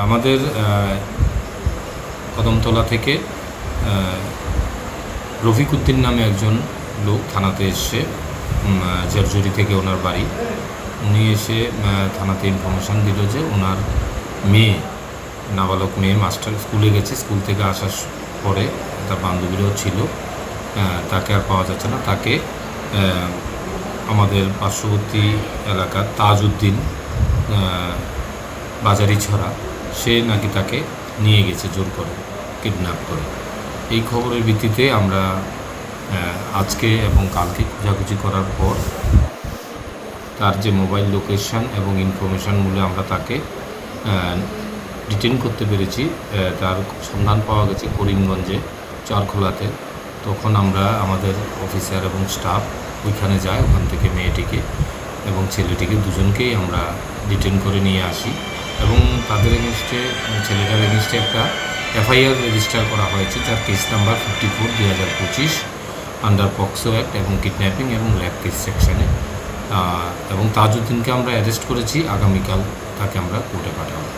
আমাদের কদমতলা থেকে রফিক উদ্দিন নামে একজন লোক থানাতে এসছে জর্জরি থেকে ওনার বাড়ি। উনি এসে থানাতে ইনফরমেশান দিল যে ওনার মেয়ে, নাবালক মেয়ে মাস্টার স্কুলে গেছে। স্কুল থেকে আসার পরে তার বান্ধবীরাও ছিল। তাকে আর পাওয়া যাচ্ছে না। তাকে আমাদের পার্শ্ববর্তী এলাকার তাজউদ্দিন বাজারি ছড়া সে নাকি তাকে নিয়ে গেছে, জোর করে কিডন্যাপ করে। এই খবরের ভিত্তিতে আমরা আজকে এবং কালকে খোঁজাখুঁজি করার পর তার যে মোবাইল লোকেশন এবং ইনফরমেশানগুলো আমরা তাকে ডিটেন করতে পেরেছি তার সন্ধান পাওয়া গেছে করিমগঞ্জে, চারখোলাতে। তখন আমরা আমাদের অফিসার এবং স্টাফ ওইখানে যাই ওখান থেকে মেয়েটিকে এবং ছেলেটিকে দুজনকেই আমরা ডিটেন করে নিয়ে আসি। এবং তাদের এগেনস্টে ছেলেটার এগেনস্টে একটা এফআইআর রেজিস্টার করা হয়েছে। তার কেস নাম্বার ফিফটি ফোর দুই হাজার পঁচিশ আন্ডার পক্সো অ্যাক্ট এবং কিডন্যাপিং এবং ল্যাব কেস সেকশনে এবং তাজউদ্দিনকে আমরা অ্যারেস্ট করেছি। আগামীকাল তাকে আমরা কোর্টে পাঠাবো।